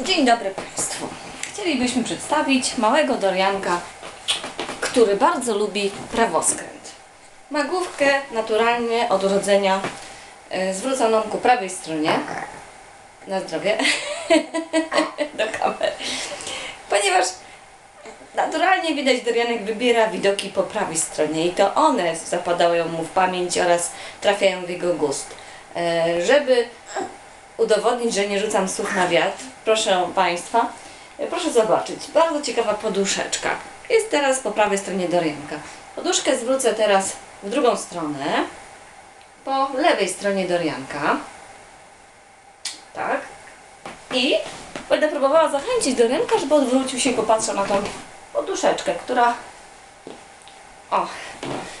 Dzień dobry Państwu. Chcielibyśmy przedstawić małego Dorianka, który bardzo lubi prawoskręt. Ma główkę naturalnie od urodzenia e, zwróconą ku prawej stronie. Na zdrowie. Do kamery. Ponieważ naturalnie widać, Dorianek wybiera widoki po prawej stronie i to one zapadają mu w pamięć oraz trafiają w jego gust. E, Żeby udowodnić, że nie rzucam słów na wiatr, proszę Państwa, proszę zobaczyć, bardzo ciekawa poduszeczka. Jest teraz po prawej stronie Dorianka. Poduszkę zwrócę teraz w drugą stronę, po lewej stronie Dorianka. Tak. I będę próbowała zachęcić Dorianka, żeby odwrócił się i popatrzył na tą poduszeczkę, która o,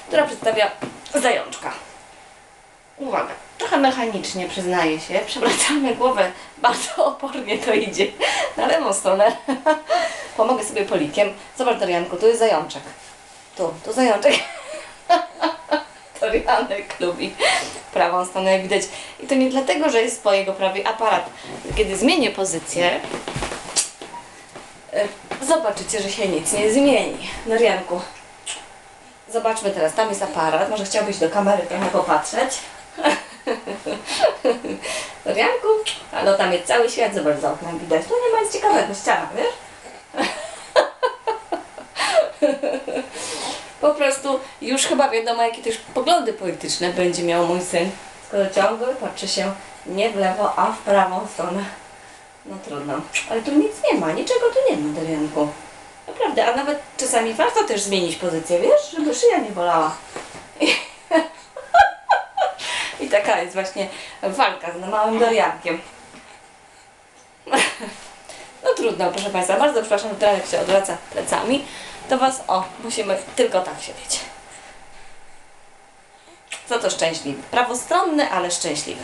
która przedstawia zajączka. Uwaga, trochę mechanicznie przyznaję się, przewracamy głowę, bardzo opornie to idzie na lewą stronę. Pomogę sobie polikiem. Zobacz Dorianku, tu jest zajączek. Tu, tu zajączek. Dorianek lubi prawą stronę, jak widać. I to nie dlatego, że jest po jego prawej aparat. Kiedy zmienię pozycję, e, zobaczycie, że się nic nie zmieni. Dorianku, zobaczmy teraz, tam jest aparat. Może chciałbyś do kamery trochę popatrzeć. Dorianku, a no tam jest cały świat, zobacz za oknem widać. Tu nie ma nic ciekawego, ściana, wiesz? Po prostu już chyba wiadomo, jakie też poglądy polityczne będzie miał mój syn, skoro ciągle patrzy się nie w lewo, a w prawą stronę. No trudno. Ale tu nic nie ma, niczego tu nie ma, Dorianku. Naprawdę, a nawet czasami warto też zmienić pozycję, wiesz, żeby szyja nie bolała. I taka jest właśnie walka z małym Doriankiem. No trudno, proszę Państwa, bardzo przepraszam, że Dorianek się odwraca plecami. To Was, o, musimy tylko tak siedzieć. Za to szczęśliwy. Prawostronny, ale szczęśliwy.